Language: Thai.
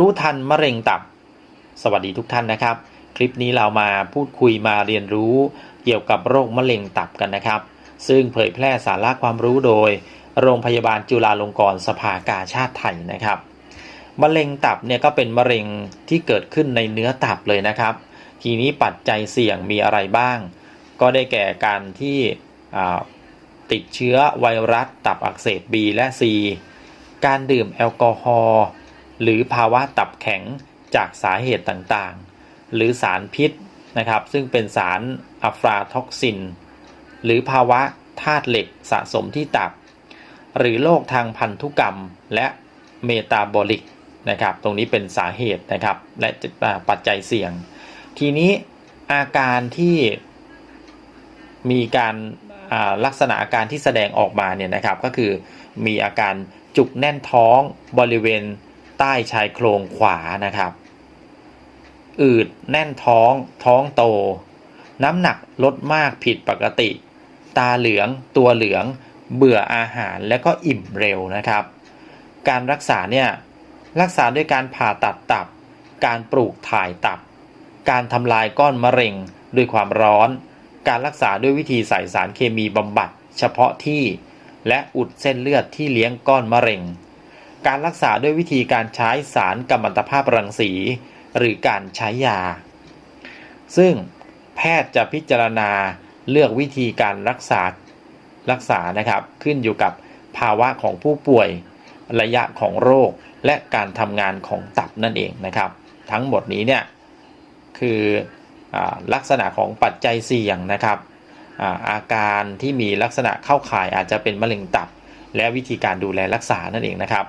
รู้ทันมะเร็งตับ สวัสดีทุกท่านนะครับ คลิปนี้เรามาพูดคุยมาเรียนรู้เกี่ยวกับโรคมะเร็งตับกันนะครับ ซึ่งเผยแพร่สาระความรู้โดย โรงพยาบาลจุฬาลงกรณ์สภากาชาติไทยนะครับ มะเร็งตับเนี่ยก็เป็นมะเร็งที่เกิดขึ้นในเนื้อตับเลยนะครับ ทีนี้ปัจจัยเสี่ยงมีอะไรบ้าง ก็ได้แก่การที่ติดเชื้อไวรัสตับอักเสบ B และ C การดื่มแอลกอฮอล์ หรือภาวะตับแข็งจากสาเหตุต่างๆ หรือสารพิษนะครับ ซึ่งเป็นสารอะฟลาท็อกซิน หรือภาวะธาตุเหล็กสะสมที่ตับ หรือโรคทางพันธุกรรมและเมตาบอลิกนะครับ ตรงนี้เป็นสาเหตุนะครับ และปัจจัยเสี่ยง ทีนี้อาการที่มีการลักษณะอาการที่แสดงออกมาเนี่ยนะครับ ก็คือมีอาการจุกแน่นท้องบริเวณ ใต้ชายโครงขวานะครับ อืดแน่นท้อง ท้องโต น้ำหนักลดมากผิดปกติ ตาเหลือง ตัวเหลือง เบื่ออาหารและก็อิ่มเร็วนะครับ การรักษาเนี่ยรักษาด้วยการผ่าตัดตับ การปลูกถ่ายตับ การทำลายก้อนมะเร็งด้วยความร้อน การรักษาด้วยวิธีใส่สารเคมีบำบัด เฉพาะที่ และอุดเส้นเลือดที่เลี้ยงก้อนมะเร็ง การรักษาด้วยวิธีการใช้สารกัมมันตภาพรังสี หรือการใช้ยา ซึ่งแพทย์จะพิจารณาเลือกวิธีการรักษารักษานะครับขึ้นอยู่กับภาวะของผู้ป่วยระยะของโรคและการทำงานของตับนั่นเองนะครับ ทั้งหมดนี้เนี่ยคืออลักษณะของปัจจัยเสี่ยงนะครับอาอาการที่มีลักษณะเข้าข่ายอาจจะเป็นมะเร็งตับ และวิธีการดูแลรักษานั่นเองนะครับ